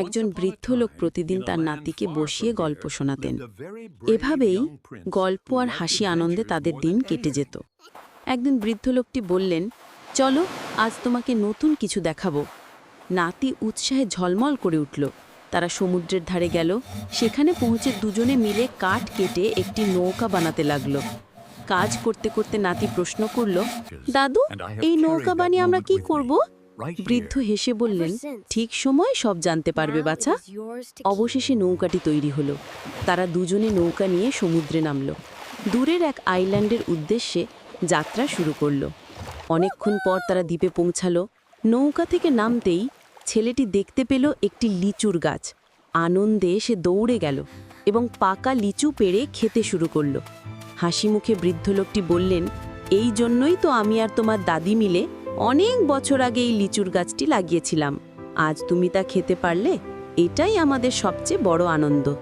একজন বৃদ্ধ লোক প্রতিদিন তার নাতিকে বসিয়ে গল্প শোনাতেন। এভাবেই গল্প আর হাসি আনন্দে তাদের দিন কেটে যেত। একদিন বৃদ্ধ লোকটি বললেন, চলো, আজ তোমাকে নতুন কিছু দেখাবো। নাতি উৎসাহে ঝলমল করে উঠল। তারা সমুদ্রের ধারে গেল। সেখানে পৌঁছে দুজনে মিলে কাঠ কেটে একটি নৌকা বানাতে লাগল। কাজ করতে করতে নাতি প্রশ্ন করল, দাদু, এই নৌকা বানিয়ে আমরা কি করব? বৃদ্ধ হেসে বললেন ঠিক সময় সব জানতে পারবে বাছা। অবশেষে নৌকাটি তৈরি হলো। তারা দুজনে নৌকা নিয়ে সমুদ্রে নামল। দূরের এক আইল্যান্ডের উদ্দেশ্যে যাত্রা শুরু করল। অনেকক্ষণ পর তারা দ্বীপে পৌঁছালো। নৌকা থেকে নামতেই ছেলেটি দেখতে পেল একটি লিচুর গাছ। আনন্দে সে দৌড়ে গেল এবং পাকা লিচু পেড়ে খেতে শুরু করল। হাসি মুখে বৃদ্ধ লোকটি বললেন এই জন্যই তো আমি আর তোমার দাদি মিলে অনেক বছর আগে এই লিচুর গাছটি লাগিয়েছিলাম। আজ তুমি তা খেতে পারলে, এটাই আমাদের সবচেয়ে বড় আনন্দ।